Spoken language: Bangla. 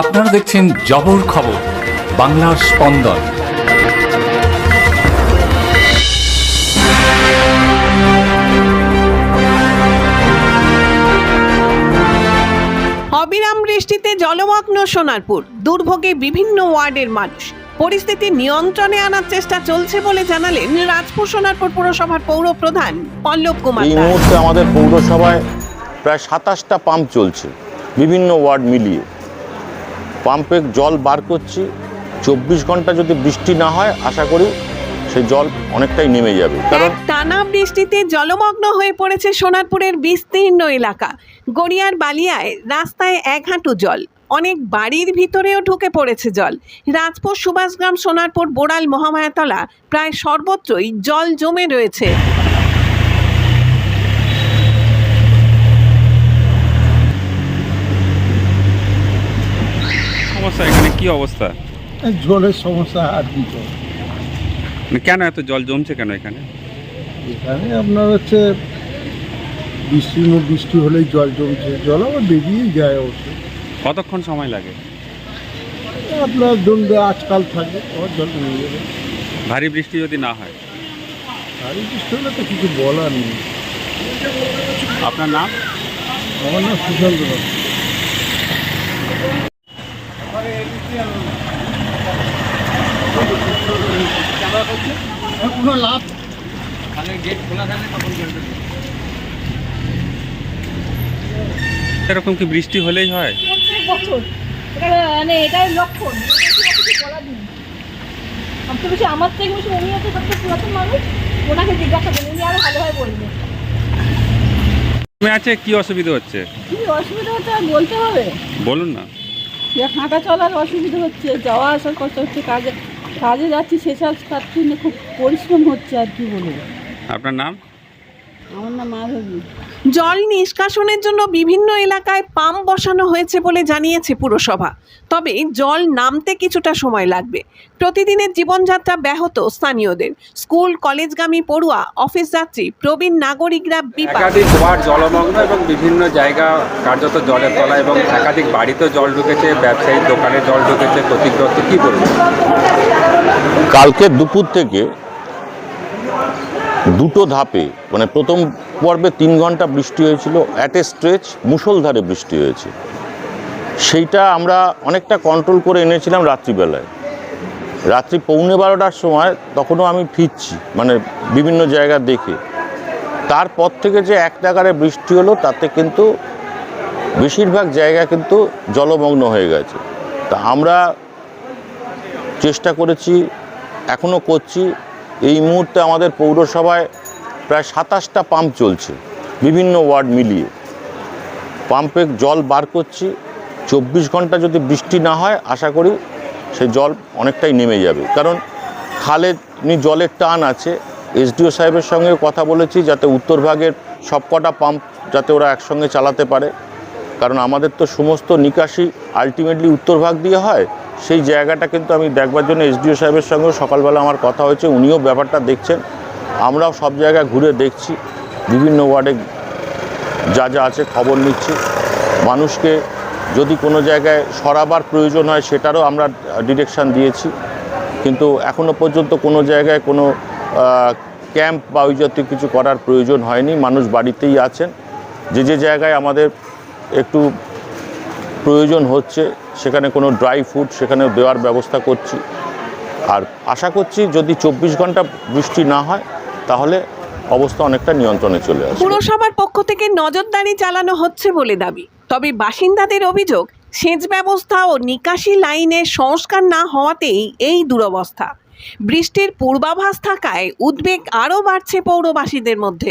আপনারা দেখছেন জবর খবর বাংলার স্পন্দন। অবিরাম বৃষ্টিতে জলমগ্ন সোনারপুর। দুর্ভোগে বিভিন্ন ওয়ার্ডের মানুষ। পরিস্থিতি নিয়ন্ত্রণে আনার চেষ্টা চলছে বলে জানালেন রাজপুর সোনারপুর পৌরসভার পৌর প্রধান পল্লব কুমার এই দাস। মুহূর্তে আমাদের পৌরসভায় প্রায় সাতাশটা পাম্প চলছে বিভিন্ন ওয়ার্ড মিলিয়ে। পাম্পে জল বার করছি। চব্বিশ ঘণ্টা যদি বৃষ্টি না হয় আশা করি সেই জল অনেকটাই নেমে যাবে। কারণ টানা বৃষ্টিতে জলমগ্ন হয়ে পড়েছে সোনারপুরের বিস্তীর্ণ এলাকা। গড়িয়ার বালিয়ায় রাস্তায় এক হাঁটু জল অনেক বাড়ির ভিতরেও ঢুকে পড়েছে জল। রাজপুর সুভাষগ্রাম সোনারপুর বোড়াল মহামায়াতলা প্রায় সর্বত্রই জল জমে রয়েছে সমস্যা এখানে কি অবস্থা? এই জলের সমস্যা আর কি মানে কেন এত জল জমছে কেন এখানে? এখানে আপনার হচ্ছে বৃষ্টি বৃষ্টি হলেই জল জমছে। জল আবার বেরিয়েই যায় অবশ্য। কতক্ষণ সময় লাগে? আপনার ধরুন আজকাল থাকে আবার জল নেমে যাবে ভারী বৃষ্টি যদি না হয়? ভারী বৃষ্টি হলে তো কিছু বলার নেই। আপনার নাম? আমার নাম সুশান্ত রায়। এরকম কি বৃষ্টি হলেই হয়? প্রত্যেক বছর। মানে এটাই লক্ষণ সবচেয়ে বেশি আমার থেকে বেশি উনি হচ্ছে সবচেয়ে পুরাতন মানুষ ওনাকে জিজ্ঞাসা করুন উনি আরও ভালোভাবে বলবেন। তুমি আছে কি অসুবিধা হচ্ছে? কি অসুবিধা হচ্ছে আর বলতে হবে? বলুন না। হাঁটা চলার অসুবিধা হচ্ছে যাওয়া আসার কষ্ট হচ্ছে কাজে কাজে যাচ্ছি সেসব তার জন্য খুব পরিশ্রম হচ্ছে আর কি বলব। আপনার নাম? আমার নাম মাধবী। জল নিষ্কাশনের জন্য বিভিন্ন এলাকায় পাম্প বসানো হয়েছে বলে জানিয়েছে পুরসভা। তবে জল নামতে কিছুটা সময় লাগবে। প্রতিদিনের জীবনযাত্রা ব্যাহত স্থানীয়দের। স্কুল কলেজগামী পড়ুয়া অফিস যাত্রী প্রবীণ নাগরিকরা একাধিক ওয়ার্ড জলমগ্ন এবং বিভিন্ন জায়গা কার্যত জলের তলা এবং একাধিক বাড়িতেও জল ঢুকেছে ব্যবসায়িক দোকানে জল ঢুকেছে ক্ষতিগ্রস্ত। কী বলব কালকে দুপুর থেকে দুটো ধাপে মানে প্রথম পর্বে তিন ঘণ্টা বৃষ্টি হয়েছিল অ্যাট এ স্ট্রেচ মুষলধারে বৃষ্টি হয়েছে। সেইটা আমরা অনেকটা কন্ট্রোল করে এনেছিলাম রাত্রিবেলায়। রাত্রি পৌনে বারোটার সময় তখনও আমি ফিরছি মানে বিভিন্ন জায়গা দেখে। তারপর থেকে যে এক নাগারে বৃষ্টি হলো, তাতে কিন্তু বেশিরভাগ জায়গা কিন্তু জলমগ্ন হয়ে গেছে। তা আমরা চেষ্টা করেছি, এখনও করছি। এই মুহূর্তে আমাদের পৌরসভায় প্রায় সাতাশটা পাম্প চলছে, বিভিন্ন ওয়ার্ড মিলিয়ে। পাম্পে জল বার করছি, চব্বিশ ঘণ্টা যদি বৃষ্টি না হয়, আশা করি সে জল অনেকটাই নেমে যাবে। কারণ খালে নি জলের টান আছে, এসডিও সাহেবের সঙ্গে কথা বলেছি যাতে উত্তরভাগের সবকটা পাম্প যাতে ওরা একসঙ্গে চালাতে পারে। কারণ আমাদের তো সমস্ত নিকাশি আলটিমেটলি উত্তরভাগ দিয়ে হয়। সেই জায়গাটা কিন্তু আমি দেখবার জন্য এসডিও সাহেবের সঙ্গে সকালবেলা আমার কথা হয়েছে, উনিও ব্যাপারটা দেখছেন। আমরাও সব জায়গায় ঘুরে দেখছি, বিভিন্ন ওয়ার্ডে যা যা আছে খবর নিচ্ছি। মানুষকে যদি কোনো জায়গায় সরাবার প্রয়োজন হয় সেটারও আমরা ডিরেকশান দিয়েছি। কিন্তু এখনও পর্যন্ত কোনো জায়গায় কোনো ক্যাম্প বা ওই জাতীয় কিছু করার প্রয়োজন হয়নি। মানুষ বাড়িতেই আছেন। যে যে জায়গায় আমাদের একটু প্রয়োজন হচ্ছে, সেখানে কোনো ড্রাই ফুড সেখানে দেওয়ার ব্যবস্থা করছি। আর আশা করছি যদি চব্বিশ ঘণ্টা বৃষ্টি না হয়, তাহলে অবস্থা অনেকটা নিয়ন্ত্রণে চলে আসবে। পুরসভার পক্ষ থেকে নজরদারি চালানো হচ্ছে বলে দাবি। তবে বাসিন্দাদের অভিযোগ, সেচ ব্যবস্থা ও নিকাশি লাইনের সংস্কার না হওয়াতেই এই দুরবস্থা। বৃষ্টির পূর্বাভাস থাকায় উদ্বেগ আরও বাড়ছে পৌরবাসীদের মধ্যে।